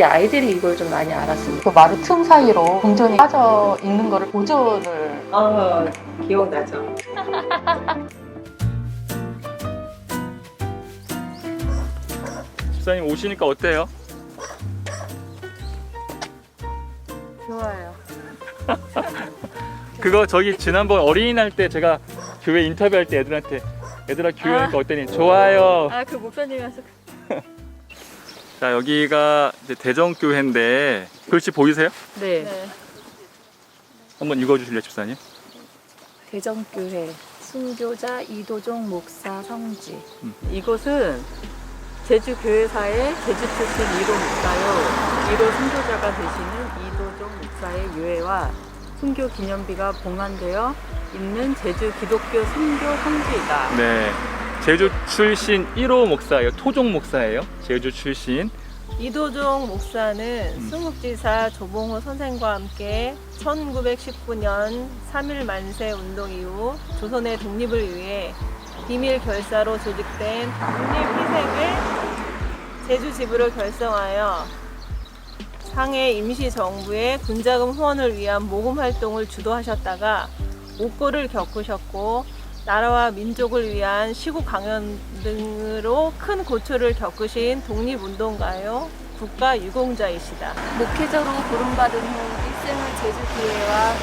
우리 아이들이 이걸 좀 많이 알았으면 그 마루 틈 사이로 동전이 빠져 있는 거를 보존을 어, 기억나죠. 집사님 오시니까 어때요? 좋아요. 그거 저기 지난번 어린이날 때 제가 교회 인터뷰할 때 애들한테 애들아 교회 오니까 어땠니? 좋아요. 아 그 목사님이어서 자 여기가 이제 대전교회인데 글씨 보이세요? 네. 한번 읽어주실래요, 집사님? 대전교회 순교자 이도종 목사 성지. 음. 이곳은 제주 교회사의 제주 출신 1호 목사요. 1호 순교자가 되시는 이도종 목사의 유해와 순교 기념비가 봉안되어 있는 제주 기독교 순교 성지이다. 네. 제주 출신 1호 목사예요. 토종 목사예요. 제주 출신. 이도종 목사는 음. 수묵지사 조봉호 선생과 함께 1919년 3.1 만세 운동 이후 조선의 독립을 위해 비밀 결사로 조직된 독립희생을 제주 지부를 결성하여 상해 임시정부의 군자금 후원을 위한 모금 활동을 주도하셨다가 옥고를 겪으셨고 나라와 민족을 위한 시국 강연 등으로 큰 고초를 겪으신 독립운동가요 국가 유공자이시다. 목회자로 부름받은 후 일생을 제주교회와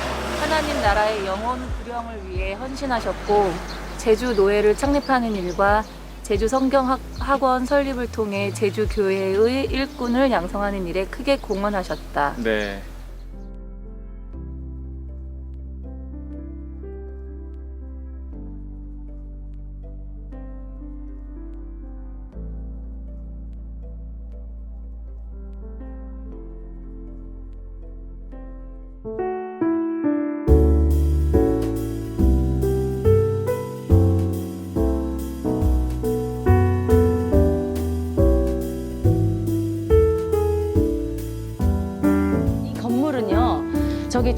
하나님 나라의 영원 구령을 위해 헌신하셨고 제주 노회를 창립하는 일과 제주 성경학원 설립을 통해 제주 교회의 일꾼을 양성하는 일에 크게 공헌하셨다. 네.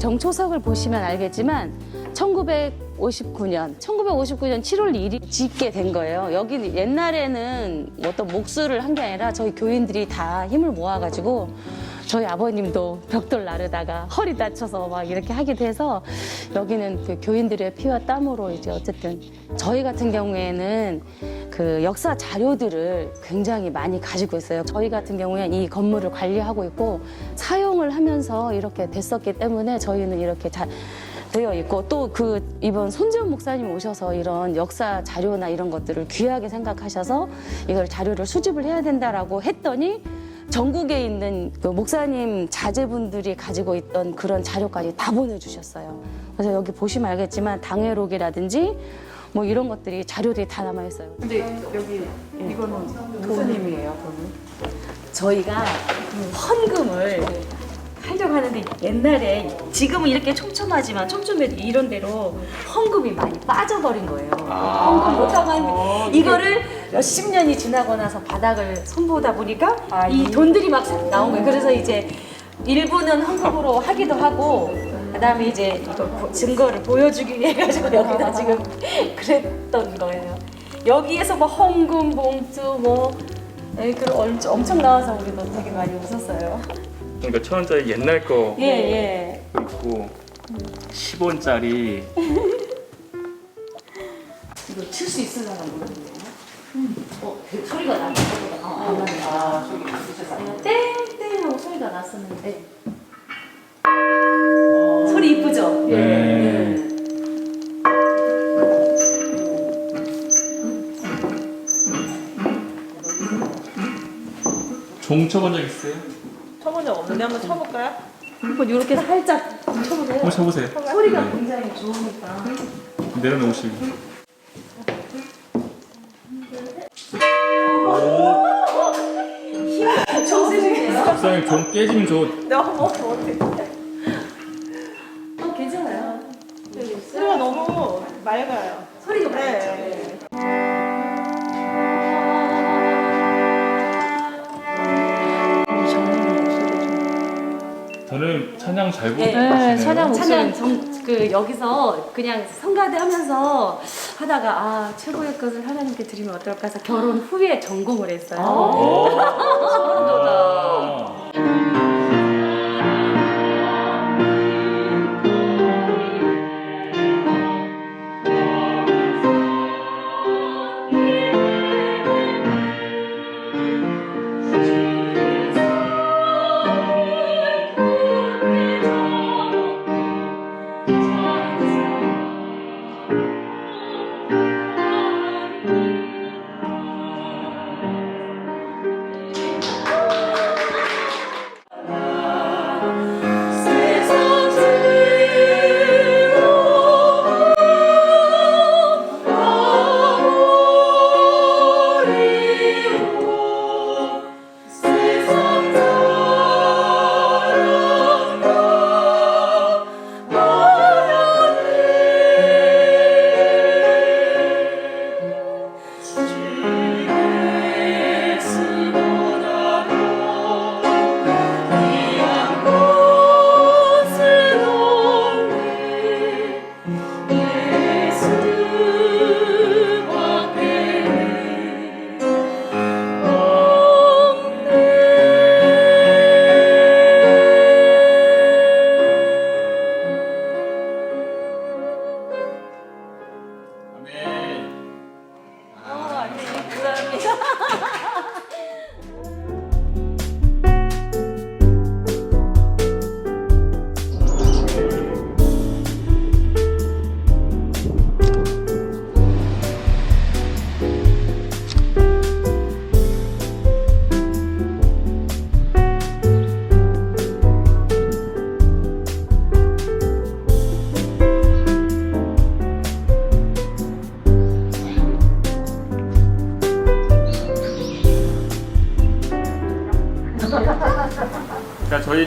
정초석을 보시면 알겠지만 1959년, 1959년 7월 1일 짓게 된 거예요. 여기 옛날에는 어떤 목수를 한 게 아니라 저희 교인들이 다 힘을 모아가지고 저희 아버님도 벽돌 나르다가 허리 다쳐서 막 이렇게 하기도 해서 여기는 그 교인들의 피와 땀으로 이제 어쨌든 저희 같은 경우에는 그 역사 자료들을 굉장히 많이 가지고 있어요. 저희 같은 경우에는 이 건물을 관리하고 있고 사용을 하면서 이렇게 됐었기 때문에 저희는 이렇게 잘 되어 있고 또 그 이번 손재훈 목사님 오셔서 이런 역사 자료나 이런 것들을 귀하게 생각하셔서 이걸 자료를 수집을 해야 된다라고 했더니 전국에 있는 그 목사님 자제분들이 가지고 있던 그런 자료까지 다 보내주셨어요. 그래서 여기 보시면 알겠지만 당회록이라든지 뭐 이런 것들이 자료들이 다 남아 있어요. 근데 여기 이거는 교수님이에요, 그러면? 저희가 헌금을 하려고 하는데 옛날에 지금은 이렇게 촘촘하지만 촘촘해도 이런 데로 헌금이 많이 빠져버린 거예요. 헌금 못하고 하는데 이거를 몇십 년이 지나고 나서 바닥을 손보다 보니까 이 돈들이 막 나온 거예요. 그래서 이제 일부는 헌금으로 하기도 하고 그다음에 이제 이거 보- 증거를 보여주기 위해 가지고 여기다 지금 그랬던 거예요. 여기에서 뭐 헌금 봉투 뭐 에, 그 엄청, 엄청 나와서 우리도 되게 많이 웃었어요. 그러니까 천 원짜리 옛날 거 예, 예. 있고 10원짜리 이거 칠 수 있을려나 모르 어, 그 소리가 나. 어, 어, 맞네. 아, 소리가 있으셨어요. 땡땡 하고 소리가 났었는데. 소리 이쁘죠? 네. 종 쳐본 적 있어요? 쳐본 적 없는데 한번 쳐볼까요? 한번 이렇게 살짝 쳐보세요. 한번 쳐보세요. 소리가 네. 굉장히 좋으니까. 내려놓으시고. 집사님 종 깨지면 저 너무 어떻게? 어, 괜찮아요. 소리가 너무 맑아요. 소리가 많죠. 네. 저는 찬양 잘 네, 부르시네요. 찬양 찬양 정, 그 여기서 그냥 성가대 하면서 하다가 아 최고의 것을 하나님께 드리면 어떨까 해서 결혼 후에 전공을 했어요. 오. 소름 돋아.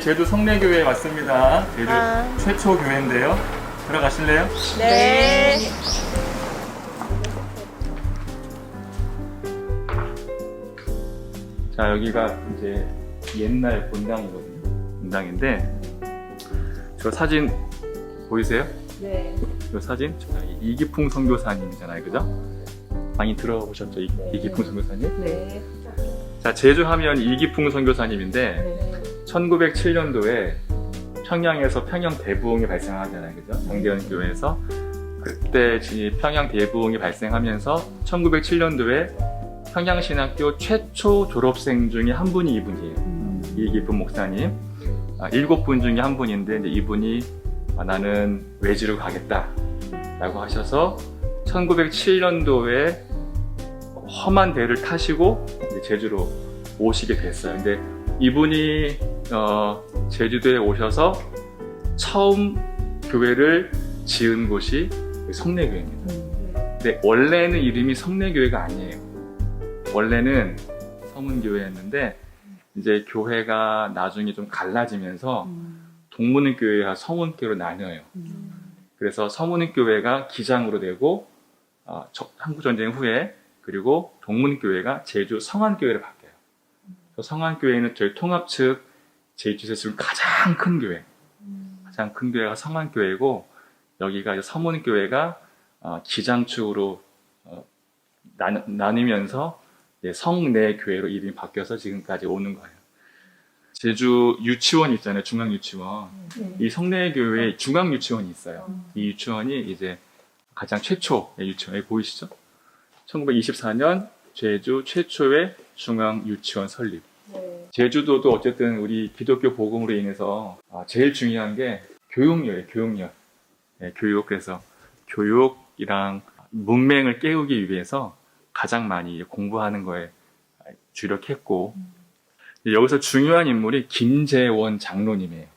제주 성내교회 왔습니다. 제주 아. 최초 교회인데요. 들어가실래요? 네. 자, 여기가 이제 옛날 본당이거든요. 본당인데, 저 사진 보이세요? 네. 이 사진? 이기풍 선교사님이잖아요. 그죠? 많이 들어보셨죠? 이, 네. 이기풍 선교사님? 네. 자, 제주 하면 이기풍 선교사님인데, 네. 1907년도에 평양에서 평양 대부흥이 발생하잖아요. 그죠? 정대현 교회에서. 그때 이 평양 대부흥이 발생하면서 1907년도에 평양신학교 최초 졸업생 중에 한 분이 이분이에요. 이기쁨 목사님. 아, 일곱 분 중에 한 분인데 이분이 아, 나는 외지로 가겠다. 라고 하셔서 1907년도에 험한 배를 타시고 제주로 오시게 됐어요. 근데 이분이 어, 제주도에 오셔서 처음 교회를 지은 곳이 성내교회입니다. 근데 원래는 이름이 성내교회가 아니에요. 원래는 서문교회였는데 이제 교회가 나중에 좀 갈라지면서 동문교회와 서문교회로 나뉘어요. 그래서 서문교회가 기장으로 되고 어, 저- 한국전쟁 후에 그리고 동문교회가 제주 성안교회로 바뀌어요. 성안교회는 저희 통합 측 제주에서 지금 가장 큰 교회, 가장 큰 교회가 성안교회고 여기가 서문교회가 어, 기장축으로 어, 나, 나뉘면서 성내 교회로 이름이 바뀌어서 지금까지 오는 거예요. 제주 유치원 있잖아요, 중앙 유치원. 이 성내 교회에 중앙 유치원이 있어요. 이 유치원이 이제 가장 최초의 유치원, 여기 보이시죠? 1924년 제주 최초의 중앙 유치원 설립. 제주도도 어쨌든 우리 기독교 복음으로 인해서 아, 제일 중요한 게 교육료예요, 교육료. 네, 교육. 그래서 교육이랑 문맹을 깨우기 위해서 가장 많이 공부하는 거에 주력했고, 여기서 중요한 인물이 김재원 장로님이에요.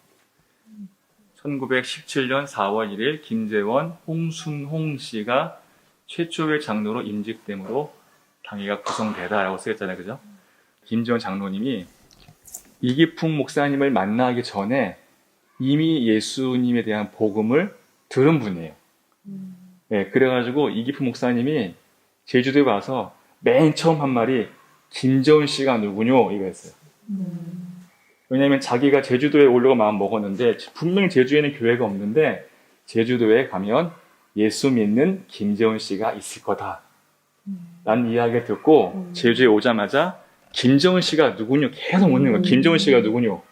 1917년 4월 1일 김재원, 홍순홍 씨가 최초의 장로로 임직됨으로 당회가 구성되다라고 쓰였잖아요. 그죠? 김재원 장로님이 이기풍 목사님을 만나기 전에 이미 예수님에 대한 복음을 들은 분이에요. 네, 그래가지고 이기풍 목사님이 제주도에 와서 맨 처음 한 말이 김재원 씨가 누구뇨? 이거였어요. 왜냐면 자기가 제주도에 오려고 마음 먹었는데 분명히 제주에는 교회가 없는데 제주도에 가면 예수 믿는 김재원 씨가 있을 거다. 라는 이야기를 듣고 제주에 오자마자 김재원 씨가 누구뇨? 계속 묻는 거예요. 김재원 씨가 누구뇨?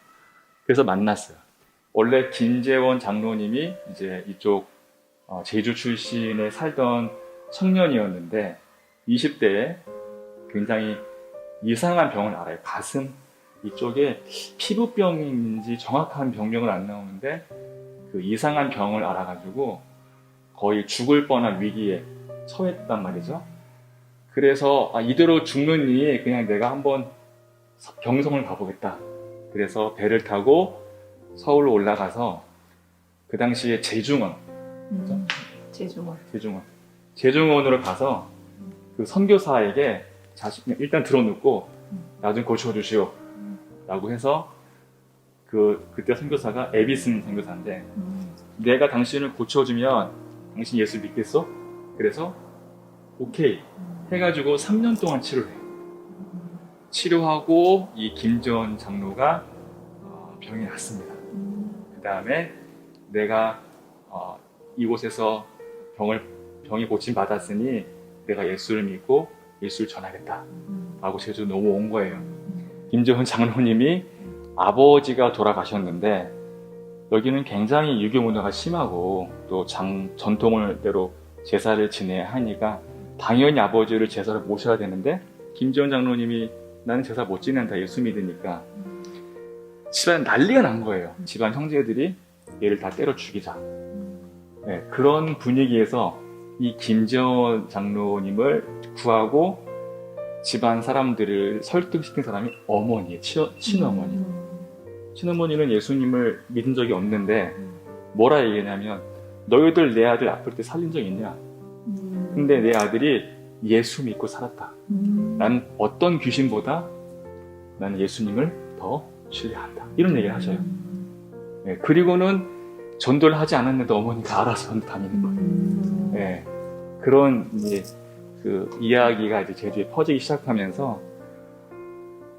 그래서 만났어요. 원래 김재원 장로님이 이제 이쪽 어, 제주 출신에 살던 청년이었는데 20대에 굉장히 이상한 병을 알아요. 가슴 이쪽에 피부병인지 정확한 병명은 안 나오는데 그 이상한 병을 알아가지고 거의 죽을 뻔한 위기에 처했단 말이죠. 그래서 아, 이대로 죽느니 그냥 내가 한번 병성을 가보겠다. 그래서 배를 타고 서울로 올라가서 그 당시에 제중원, 음, 제중원. 제중원, 제중원으로 가서 그 선교사에게 자신 일단 들어놓고 나좀 고쳐주시오. 라고 해서 그 그때 선교사가 에비슨 선교사인데 음, 내가 당신을 고쳐주면 당신 예수 믿겠어? 그래서 오케이 해가지고 3년 동안 치료해. 치료하고 이 김전 장로가 어, 병이 났습니다. 그 다음에 내가 어, 이곳에서 병을 병이 고침 받았으니 내가 예수를 믿고 예수를 전하겠다. 라고 제주 넘어온 거예요. 김재훈 장로님이 아버지가 돌아가셨는데 여기는 굉장히 유교 문화가 심하고 또 장, 전통을대로 제사를 지내야 하니까 당연히 아버지를 제사를 모셔야 되는데 김재훈 장로님이 나는 제사 못 지낸다 예수 믿으니까 집안 난리가 난 거예요. 집안 형제들이 얘를 다 때려 죽이자. 네, 그런 분위기에서 이 김재원 장로님을 구하고 집안 사람들을 설득시킨 사람이 어머니예요. 치, 친어머니. 친어머니는 예수님을 믿은 적이 없는데 뭐라 얘기했냐면 너희들 내 아들 아플 때 살린 적 있냐? 근데 내 아들이 예수 믿고 살았다. 난 어떤 귀신보다 나는 예수님을 더 신뢰한다. 이런 얘기를 하셔요. 네, 그리고는 전도를 하지 않았는데 어머니가 알아서 다니는 거예요. 네, 그런 이제 그 이야기가 이제 제주에 퍼지기 시작하면서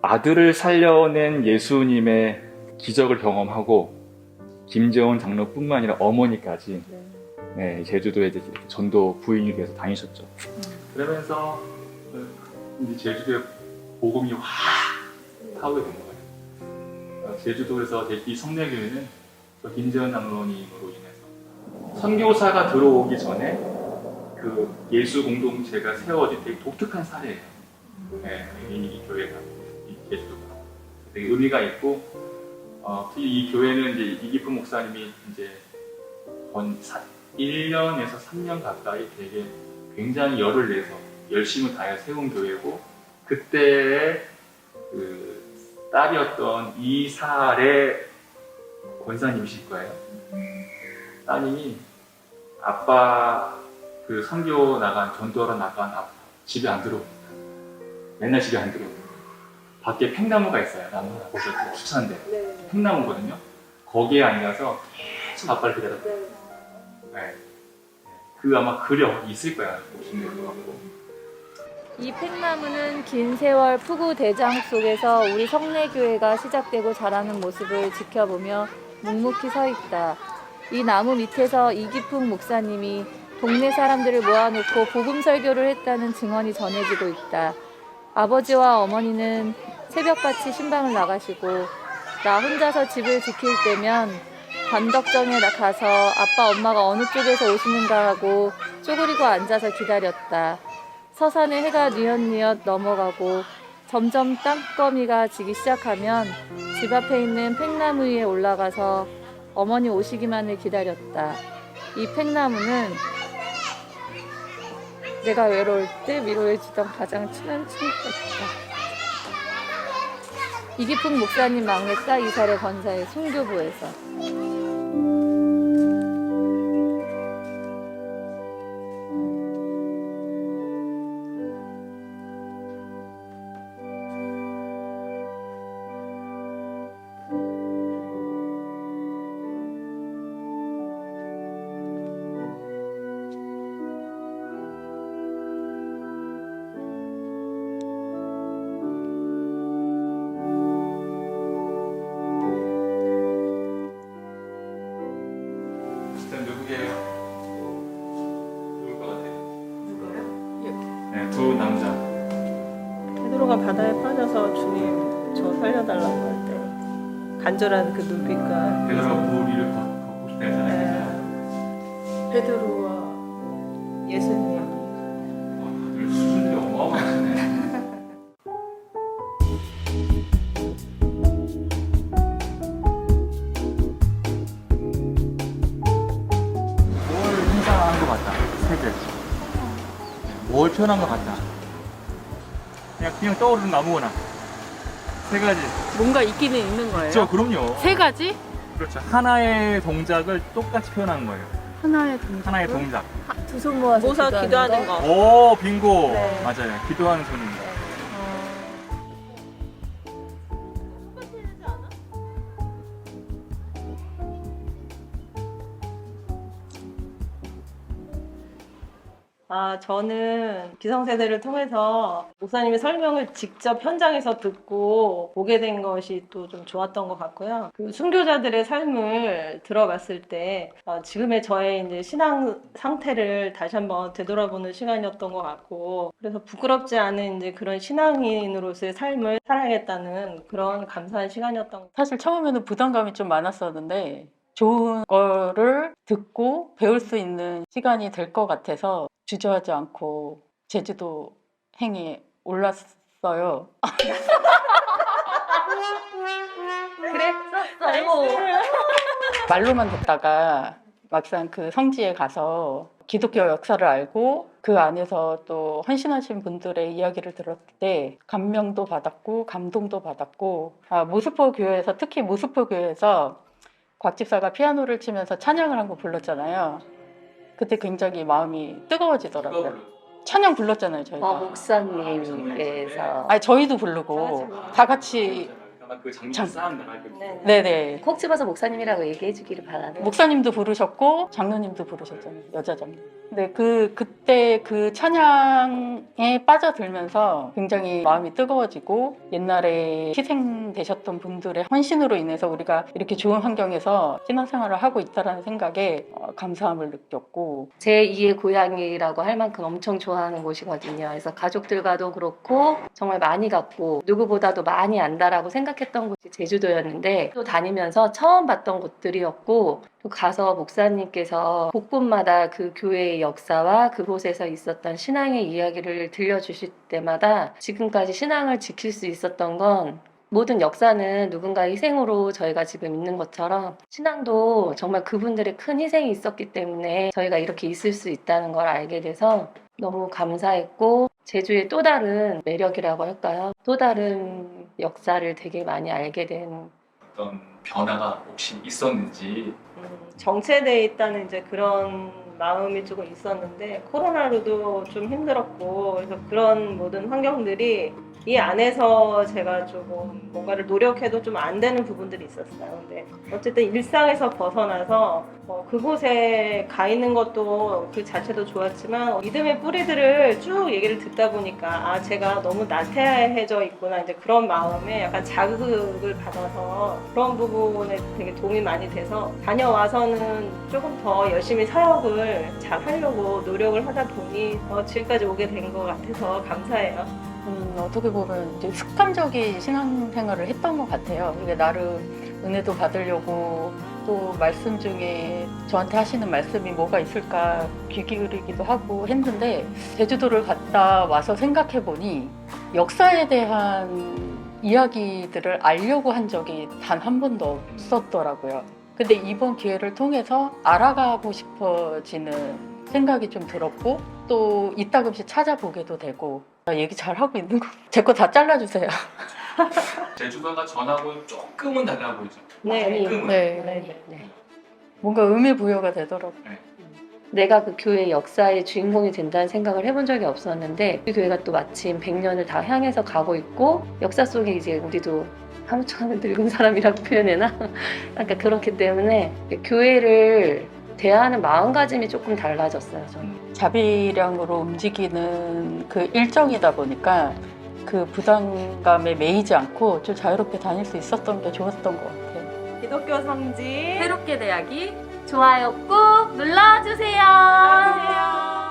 아들을 살려낸 예수님의 기적을 경험하고 김재원 장로뿐만 아니라 어머니까지 네, 제주도에 이제 전도 부인이 돼서 다니셨죠. 그러면서 그 이제 제주도에 복음이 확 타오게 된 거예요. 어, 제주도에서 이 성내교회는 저 김재원 장로님으로 인해서 선교사가 들어오기 전에 그 예수 공동체가 세워진 되게 독특한 사례예요. 네, 이, 이 교회가 이 제주도가 되게 의미가 있고 어, 특히 이 교회는 이제 이기품 목사님이 이제 건 1년에서 3년 가까이 되게 굉장히 열을 내서 열심을 다해 세운 교회고 그때의 그 딸이었던 이살의 권사님이실 거예요. 따님이 아빠 그 선교 나간 전도하러 나간 아빠 집에 안 들어옵니다. 맨날 집에 안 들어옵니다. 밖에 팽나무가 있어요. 나무 하나 보셨죠? 수찬데 팽나무거든요. 거기에 앉아서 계속 아빠를 기다렸어요. 네. 그 아마 그려 있을 거야. 이 팽나무는 긴 세월 푸구 대장 속에서 우리 성내교회가 시작되고 자라는 모습을 지켜보며 묵묵히 서 있다. 이 나무 밑에서 이기풍 목사님이 동네 사람들을 모아놓고 복음 설교를 했다는 증언이 전해지고 있다. 아버지와 어머니는 새벽같이 신방을 나가시고 나 혼자서 집을 지킬 때면 관덕정에 나 가서 아빠 엄마가 어느 쪽에서 오시는가 하고 쪼그리고 앉아서 기다렸다. 서산에 해가 뉘엿뉘엿 넘어가고 점점 땅거미가 지기 시작하면 집 앞에 있는 팽나무 위에 올라가서 어머니 오시기만을 기다렸다. 이 팽나무는 내가 외로울 때 위로해주던 가장 친한 친구였다. 이기풍 목사님 막내 딸 이설의 권사의 순교부에서 바다에 빠져서 주님 저 살려달라고 할 때 간절한 그 눈빛과 베드로가 우리를 걷고 싶다 네. 베드로와 예수님 와, 다들 수준이 어마어마하시네 뭘 편한 것 같다. 그냥 떠오르는 거 아무거나. 세 가지. 뭔가 있기는 있는 거예요. 저 그럼요. 세 가지? 그렇죠. 하나의 동작을 똑같이 표현한 거예요. 하나의 동작. 하나의 동작. 두 손 모아서 모사 기도하는 거. 오, 빙고. 네. 맞아요. 기도하는 손입니다. 아, 저는 기성세대를 통해서 목사님의 설명을 직접 현장에서 듣고 보게 된 것이 또 좀 좋았던 것 같고요. 그 순교자들의 삶을 들어봤을 때 어, 지금의 저의 이제 신앙 상태를 다시 한번 되돌아보는 시간이었던 것 같고 그래서 부끄럽지 않은 이제 그런 신앙인으로서의 삶을 살아야겠다는 그런 감사한 시간이었던 것 사실 처음에는 부담감이 좀 많았었는데 좋은 거를 듣고 배울 수 있는 시간이 될 것 같아서 주저하지 않고 제주도 행에 올랐어요. 그랬었어요. 말로만 듣다가 막상 그 성지에 가서 기독교 역사를 알고 그 안에서 또 헌신하신 분들의 이야기를 들었을 때 감명도 받았고 감동도 받았고 아, 모스포 교회에서 특히 모스포 교회에서 곽 집사가 피아노를 치면서 찬양을 한거 불렀잖아요. 그때 굉장히 마음이 뜨거워지더라고요. 찬양 불렀잖아요, 저희가. 어, 목사님께서. 아니 저희도 부르고 다 같이 아마 그 장면 장- 쌓은 나갈 때. 네. 네네 콕 집어서 목사님이라고 얘기해 주기를 바라는. 목사님도 부르셨고 장로님도 부르셨잖아요 여자 장로. 근데 그 그때 그 찬양에 빠져들면서 굉장히 마음이 뜨거워지고 옛날에 희생되셨던 분들의 헌신으로 인해서 우리가 이렇게 좋은 환경에서 신앙생활을 하고 있다라는 생각에 어, 감사함을 느꼈고 제 2의 고향이라고 할 만큼 엄청 좋아하는 곳이거든요. 그래서 가족들과도 그렇고 정말 많이 갔고 누구보다도 많이 안다라고 생각 했던 곳이 제주도였는데 또 다니면서 처음 봤던 곳들이었고 또 가서 목사님께서 곳곳마다 그 교회의 역사와 그곳에서 있었던 신앙의 이야기를 들려주실 때마다 지금까지 신앙을 지킬 수 있었던 건 모든 역사는 누군가의 희생으로 저희가 지금 있는 것처럼 신앙도 정말 그분들의 큰 희생이 있었기 때문에 저희가 이렇게 있을 수 있다는 걸 알게 돼서 너무 감사했고 제주의 또 다른 매력이라고 할까요? 또 다른 역사를 되게 많이 알게 된 어떤 변화가 혹시 있었는지 음, 정체돼 있다는 이제 그런 마음이 조금 있었는데 코로나로도 좀 힘들었고 그래서 그런 모든 환경들이 이 안에서 제가 조금 뭔가를 노력해도 좀 안 되는 부분들이 있었어요. 근데 어쨌든 일상에서 벗어나서 어, 그곳에 가 있는 것도 그 자체도 좋았지만 믿음의 뿌리들을 쭉 얘기를 듣다 보니까 아 제가 너무 나태해져 있구나 이제 그런 마음에 약간 자극을 받아서 그런 부분에 되게 도움이 많이 돼서 다녀와서는 조금 더 열심히 사역을 잘 하려고 노력을 하다 보니 어, 지금까지 오게 된 것 같아서 감사해요. 음, 어떻게 보면 이제 습관적인 신앙생활을 했던 것 같아요. 이게 나름 은혜도 받으려고 또 말씀 중에 저한테 하시는 말씀이 뭐가 있을까 귀 기울이기도 하고 했는데 제주도를 갔다 와서 생각해 보니 역사에 대한 이야기들을 알려고 한 적이 단 한 번도 없었더라고요. 근데 이번 기회를 통해서 알아가고 싶어지는 생각이 좀 들었고 또 이따금씩 찾아보게도 되고 아, 얘기 잘 하고 있는 거. 제 거 다 잘라주세요. 제주도가 전하고는 조금은 달라 보이죠. 네. 조금은. 네. 네, 네. 뭔가 의미 부여가 되더라고. 내가 그 교회의 역사의 주인공이 된다는 생각을 해본 적이 없었는데 그 교회가 또 마침 100년을 다 향해서 가고 있고 역사 속에 이제 우리도 하무처럼 늙은 사람이라고 표현해나? 그러니까 그렇기 때문에 교회를 대하는 마음가짐이 조금 달라졌어요. 저는. 자비량으로 움직이는 그 일정이다 보니까 그 부담감에 매이지 않고 좀 자유롭게 다닐 수 있었던 게 좋았던 것 같아요. 기독교 성지 새롭게 대하기 좋아요 꾹 눌러주세요.